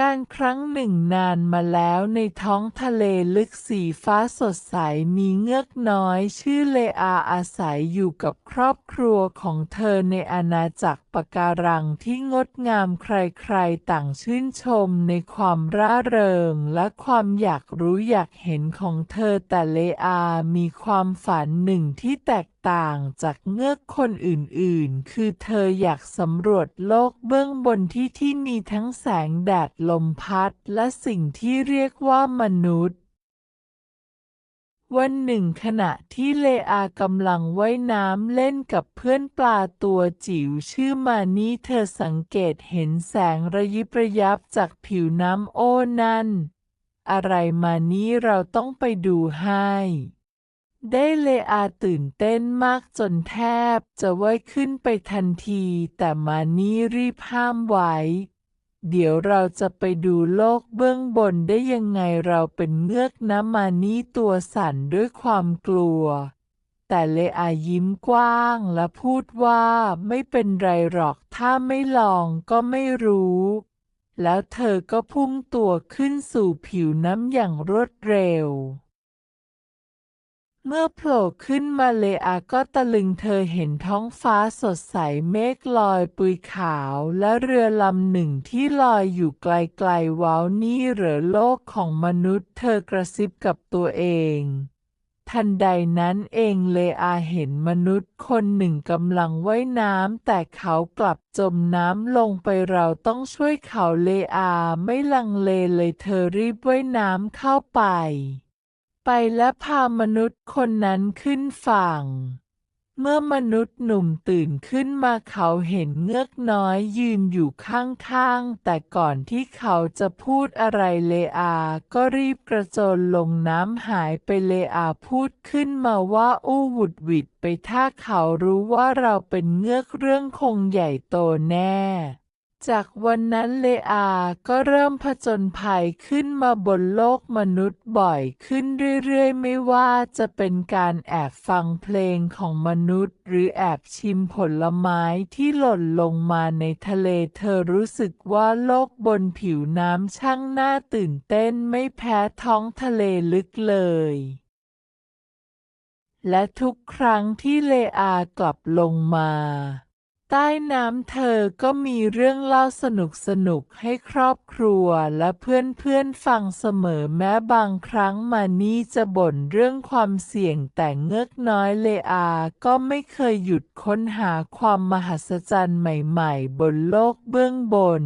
การครั้งหนึ่งนานมาแล้วในท้องทะเลลึกสีฟ้าสดใสมีเงือกน้อยชื่อเลอาอาศัยอยู่กับครอบครัวของเธอในอาณาจักรปะการังที่งดงามใครๆต่างชื่นชมในความร่าเริงและความอยากรู้อยากเห็นของเธอแต่เลอามีความฝันหนึ่งที่แตก ต่างจากเงือกคนอื่นๆ คือเธออยากสำรวจโลกเบื้องบนที่ที่มีทั้งแสงแดดลมพัดและสิ่งที่เรียกว่ามนุษย์ วันหนึ่งขณะที่เลอากำลังว่ายน้ำเล่นกับเพื่อนปลาตัวจิ๋วชื่อมานี่เธอสังเกตเห็นแสงระยิบระยับจากผิวน้ำโอ้นั่น อะไรมานี้เราต้องไปดูให้ ได้เลอาตื่นเต้นมากจนแทบจะว่ายขึ้นไปทันที แต่มานี่รีบห้ามไว้ เดี๋ยวเราจะไปดูโลกเบื้องบนได้ยังไงเราเป็นเงือกนะมานี่ตัวสั่นด้วยความกลัว แต่เลอายิ้มกว้างและพูดว่าไม่เป็นไรหรอกถ้าไม่ลองก็ไม่รู้ แล้วเธอก็พุ่งตัวขึ้นสู่ผิวน้ำอย่างรวดเร็ว มื่อโผล่ขึ้นมาเลอาก็ตะลึงเธอเห็นท้องฟ้าสดใสเมฆลอยปุยขาวและเรือลำหนึ่งที่ลอยอยู่ไกลๆว้าวนี่เหรอโลกของมนุษย์เธอกระซิบกับตัวเอง ทันใดนั้นเองเลอาเห็นมนุษย์คนหนึ่งกำลังว่ายน้ำแต่เขากลับจมน้ำลงไปเราต้องช่วยเขาเลอาไม่ลังเลเลยเธอรีบว่ายน้ำเข้าไป ไปและพามนุษย์คนนั้นขึ้นฝั่ง เมื่อมนุษย์หนุ่มตื่นขึ้นมาเขาเห็นเงือกน้อยยืนอยู่ข้างๆ แต่ก่อนที่เขาจะพูดอะไรเลอาก็รีบกระโจนลงน้ำหายไปเลอาพูดขึ้นมาว่าอู้หวุดหวิดไปถ้าเขารู้ว่าเราเป็นเงือกเรื่องคงใหญ่โตแน่ จากวันนั้นเลอาก็เริ่มผจญภัยขึ้นมาบนโลกมนุษย์บ่อยขึ้นเรื่อยๆ ไม่ว่าจะเป็นการแอบฟังเพลงของมนุษย์ หรือแอบชิมผลไม้ที่หล่นลงมาในทะเลเธอรู้สึกว่าโลกบนผิวน้ำช่างน่าตื่นเต้นไม่แพ้ท้องทะเลลึกเลยและทุกครั้งที่เลอากลับลงมา ใต้น้ำเธอก็มีเรื่องเล่าสนุกสนุกๆให้ครอบครัวและเพื่อนๆฟังเสมอแม้บางครั้งมานี่จะบ่นเรื่องความเสี่ยงแต่เงือกน้อยเลอาก็ไม่เคยหยุดค้นหาความมหัศจรรย์ใหม่ๆ บนโลกเบื้องบน